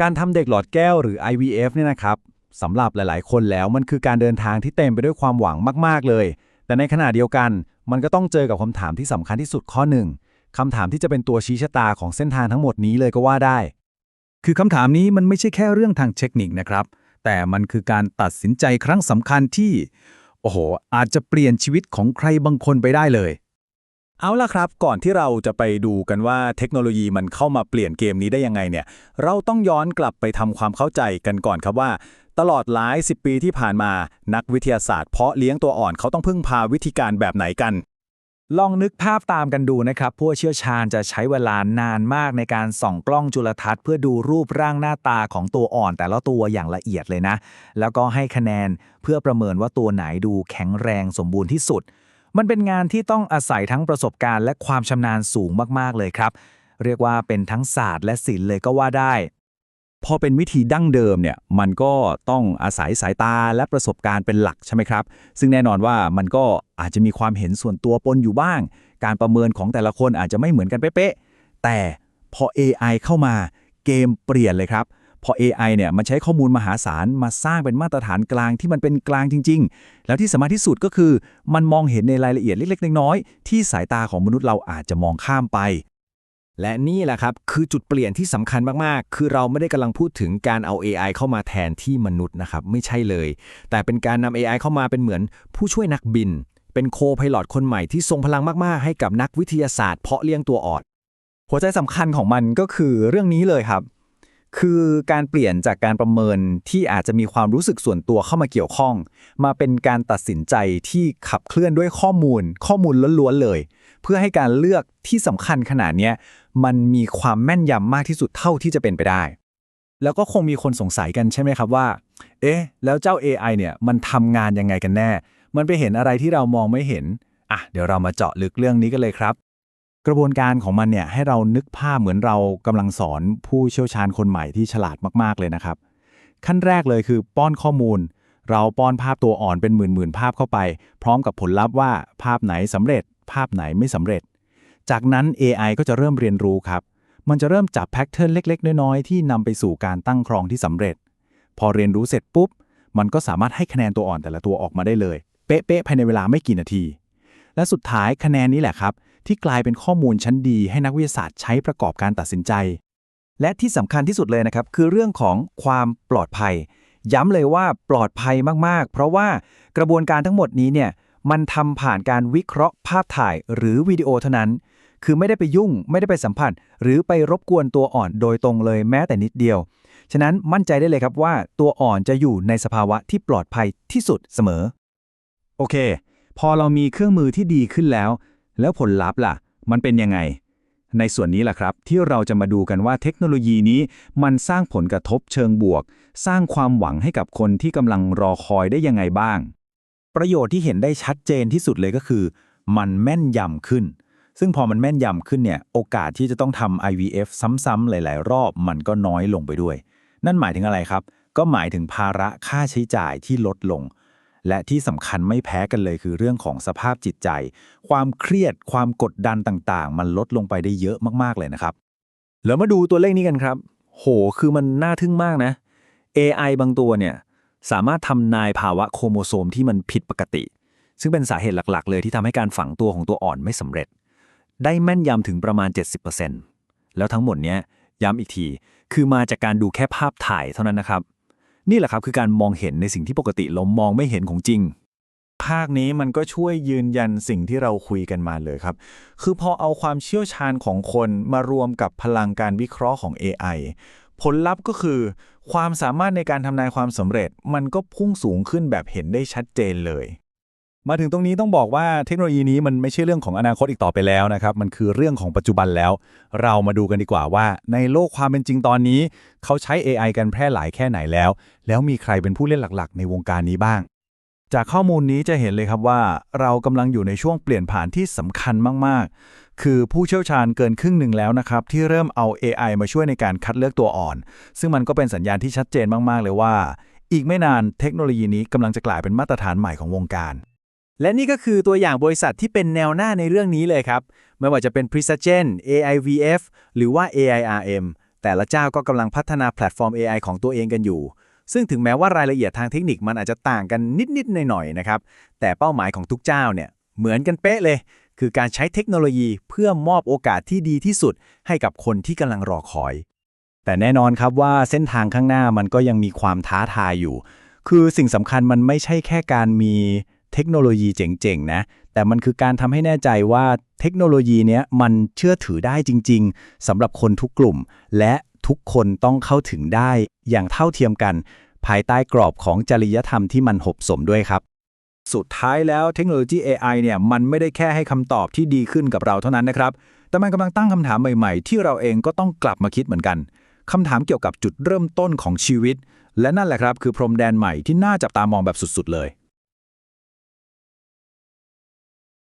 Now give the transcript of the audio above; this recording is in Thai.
การทำเด็กหลอดแก้วหรือ IVF เนี่ยนะครับสำหรับหลาย ๆ คนแล้วมันคือการเดินทางที่เต็มไปด้วยความหวังมาก ๆ เลย แต่ในขณะเดียวกัน มันก็ต้องเจอกับคำถามที่สำคัญที่สุดข้อหนึ่งคำถามที่จะเป็นตัวชี้ชะตาของเส้นทางทั้งหมดนี้เลยก็ว่าได้ คือคำถามนี้มันไม่ใช่แค่เรื่องทางเทคนิคนะครับ แต่มันคือการตัดสินใจครั้งสำคัญที่ โอ้โห อาจจะเปลี่ยนชีวิตของใครบางคนไปได้เลย เอาล่ะครับ ก่อนที่เราจะไปดูกันว่าเทคโนโลยีมันเข้ามาเปลี่ยนเกมนี้ได้ยังไงเนี่ย เราต้องย้อนกลับไปทำความเข้าใจกันก่อนครับว่า ตลอดหลายสิบปีที่ผ่านมา นักวิทยาศาสตร์เพาะเลี้ยงตัวอ่อนเขาต้องพึ่งพาวิธีการแบบไหนกัน ลองนึกภาพตามกันดูนะครับ ผู้เชี่ยวชาญจะใช้เวลานานมากในการส่องกล้องจุลทรรศน์เพื่อดูรูปร่างหน้าตาของตัวอ่อนแต่ละตัวอย่างละเอียดเลยนะ แล้วก็ให้คะแนนเพื่อประเมินว่าตัวไหนดูแข็งแรงสมบูรณ์ที่สุด มันเป็นงานที่ต้องอาศัยทั้งประสบการณ์และความชำนาญสูงมากๆเลยครับ เรียกว่าเป็นทั้งศาสตร์และศิลป์เลยก็ว่าได้ พอเป็นวิธีดั้งเดิมเนี่ยมันก็ต้องอาศัยสายตาและประสบการณ์เป็นหลักใช่ไหมครับ ซึ่งแน่นอนว่ามันก็อาจจะมีความเห็นส่วนตัวปนอยู่บ้าง การประเมินของแต่ละคนอาจจะไม่เหมือนกันเป๊ะแต่พอ AI เข้ามาเกมเปลี่ยนเลยครับ พอ AI เนี่ยมันใช้ข้อมูลมหาศาลมาสร้างเป็นมาตรฐานกลางที่มันเป็นกลางจริง ๆ แล้วที่สำคัญที่สุดก็คือ มันมองเห็นในรายละเอียดเล็กๆ น้อยๆ ที่สายตาของมนุษย์เราอาจจะมองข้ามไป และนี่แหละครับ คือจุดเปลี่ยนที่สำคัญมากๆ คือเราไม่ได้กำลังพูดถึงการเอา AI เข้ามาแทนที่มนุษย์นะครับ ไม่ใช่เลย แต่เป็นการนำ AI เข้ามาเป็นเหมือนผู้ช่วยนักบิน เป็นโคพไพลอตคนใหม่ที่ทรงพลังมากๆ ให้กับนักวิทยาศาสตร์เพาะเลี้ยงตัวอ่อนหัวใจสำคัญของมันก็คือเรื่องนี้เลยครับ คือการเปลี่ยนจากการประเมินที่อาจจะมีความรู้สึกส่วนตัวเข้ามาเกี่ยวข้อง มาเป็นการตัดสินใจที่ขับเคลื่อนด้วยข้อมูล ข้อมูลล้วนๆเลย เพื่อให้การเลือกที่สำคัญขนาดนี้มันมีความแม่นยำมากที่สุดเท่าที่จะเป็นไปได้ แล้วก็คงมีคนสงสัยกันใช่ไหมครับว่า เอ๊ะ แล้วเจ้า AI เนี่ยมันทำงานยังไงกันแน่ มันไปเห็นอะไรที่เรามองไม่เห็นอะเดี๋ยวเรามาเจาะลึกเรื่องนี้กันเลยครับ กระบวนการของมันเนี่ยให้เรานึกภาพเหมือนเรากำลังสอนผู้เชี่ยวชาญคนใหม่ที่ฉลาดมากๆเลยนะครับ ขั้นแรกเลยคือป้อนข้อมูล เราป้อนภาพตัวอ่อนเป็นหมื่นๆภาพเข้าไป พร้อมกับผลลัพธ์ว่าภาพไหนสำเร็จ ภาพไหนไม่สำเร็จ จากนั้น AI ก็จะเริ่มเรียนรู้ครับ มันจะเริ่มจับแพทเทิร์นเล็ก ๆ น้อยๆที่นำไปสู่การตั้งครองที่สำเร็จ พอเรียนรู้เสร็จปุ๊บ มันก็สามารถให้คะแนนตัวอ่อนแต่ละตัวออกมาได้เลย เป๊ะๆภายในเวลาไม่กี่นาที และสุดท้ายคะแนนนี้แหละครับ ที่กลายเป็นข้อมูลชั้นดีให้นักวิทยาศาสตร์ใช้ประกอบการตัดสินใจ และที่สำคัญที่สุดเลยนะครับ คือเรื่องของความปลอดภัย ย้ำเลยว่าปลอดภัยมากๆ เพราะว่ากระบวนการทั้งหมดนี้เนี่ยมันทำผ่านการวิเคราะห์ภาพถ่ายหรือวิดีโอเท่านั้น คือไม่ได้ไปยุ่ง ไม่ได้ไปสัมผัส หรือไปรบกวนตัวอ่อนโดยตรงเลยแม้แต่นิดเดียว ฉะนั้นมั่นใจได้เลยครับว่าตัวอ่อนจะอยู่ในสภาวะที่ปลอดภัยที่สุดเสมอ โอเค พอเรามีเครื่องมือที่ดีขึ้นแล้ว แล้วผลลัพธ์ล่ะ มันเป็นยังไง ในส่วนนี้แหละครับ ที่เราจะมาดูกันว่าเทคโนโลยีนี้มันสร้างผลกระทบเชิงบวก สร้างความหวังให้กับคนที่กำลังรอคอยได้ยังไงบ้าง ประโยชน์ที่เห็นได้ชัดเจนที่สุดเลยก็คือ มันแม่นยำขึ้น ซึ่งพอมันแม่นยำขึ้นเนี่ยโอกาสที่จะต้องทำ IVF ซ้ำๆหลาย ๆ รอบมันก็น้อยลงไปด้วย นั่นหมายถึงอะไรครับ ก็หมายถึงภาระค่าใช้จ่ายที่ลดลง และที่สำคัญไม่แพ้กันเลยคือเรื่องของสภาพจิตใจ ความเครียดความกดดันต่างๆ มันลดลงไปได้เยอะมากๆเลยนะครับแล้วมาดูตัวเลขนี้กันครับ โห คือมันน่าทึ่งมากนะ AI บางตัวเนี่ยสามารถทำนายภาวะโครโมโซมที่มันผิดปกติ ซึ่งเป็นสาเหตุหลักๆ เลยที่ทำให้การฝังตัวของตัวอ่อนไม่สำเร็จ ได้แม่นยำถึงประมาณ 70%แล้วทั้งหมดเนี้ยย้ำอีกที คือมาจากการดูแค่ภาพถ่ายเท่านั้นนะครับ นี่แหละครับคือการมองเห็นในสิ่งที่ปกติเรามองไม่เห็นของจริง ภาคนี้มันก็ช่วยยืนยันสิ่งที่เราคุยกันมาเลยครับ คือพอเอาความเชี่ยวชาญของคนมารวมกับพลังการวิเคราะห์ของ AI ผลลัพธ์ก็คือ ความสามารถในการทำนายความสำเร็จ มันก็พุ่งสูงขึ้นแบบเห็นได้ชัดเจนเลย มาถึงตรงนี้ต้องบอกว่าเทคโนโลยีนี้มันไม่ใช่เรื่องของอนาคตอีกต่อไปแล้วนะครับ มันคือเรื่องของปัจจุบันแล้ว เรามาดูกันดีกว่าว่าในโลกความเป็นจริงตอนนี้ เขาใช้ AI กันแพร่หลายแค่ไหนแล้ว แล้วมีใครเป็นผู้เล่นหลักๆ ในวงการนี้บ้าง จากข้อมูลนี้จะเห็นเลยครับว่า เรากำลังอยู่ในช่วงเปลี่ยนผ่านที่สำคัญมากๆ คือผู้เชี่ยวชาญเกินครึ่งหนึ่งแล้วนะครับที่เริ่มเอา AI มาช่วยในการคัดเลือกตัวอ่อน ซึ่งมันก็เป็นสัญญาณที่ชัดเจนมากๆ เลยว่า อีกไม่นานเทคโนโลยีนี้กำลังจะกลายเป็นมาตรฐานใหม่ของวงการ และนี่ก็คือตัวอย่างบริษัทที่เป็นแนวหน้าในเรื่องนี้เลยครับ ไม่ว่าจะเป็น Precision AIVF หรือว่า AIRM แต่ละเจ้าก็กำลังพัฒนาแพลตฟอร์ม AI ของตัวเองกันอยู่ ซึ่งถึงแม้ว่ารายละเอียดทางเทคนิคมันอาจจะต่างกันนิด ๆ หน่อย ๆ นะครับ แต่เป้าหมายของทุกเจ้าเนี่ยเหมือนกันเป๊ะเลย คือการใช้เทคโนโลยีเพื่อมอบโอกาสที่ดีที่สุด ให้กับคนที่กำลังรอคอย แต่แน่นอนครับว่าเส้นทางข้างหน้ามันก็ยังมีความท้าทายอยู่ คือสิ่งสำคัญมันไม่ใช่แค่การมี เทคโนโลยีเจ๋งๆนะ แต่มันคือการทำให้แน่ใจว่าเทคโนโลยีเนี้ยมันเชื่อถือได้จริง ๆสำหรับคนทุกกลุ่ม และทุกคนต้องเข้าถึงได้อย่างเท่าเทียมกัน ภายใต้กรอบของจริยธรรมที่มันหบสมด้วยครับ สุดท้ายแล้วเทคโนโลยี AI เนี่ยมันไม่ได้แค่ให้คำตอบที่ดีขึ้นกับเราเท่านั้นนะครับ แต่มันกำลังตั้งคำถามใหม่ๆ ที่เราเองก็ต้องกลับมาคิดเหมือนกันคำถามเกี่ยวกับจุดเริ่มต้นของชีวิต และนั่นแหละครับคือพรมแดนใหม่ที่น่าจับตามองแบบสุดๆเลย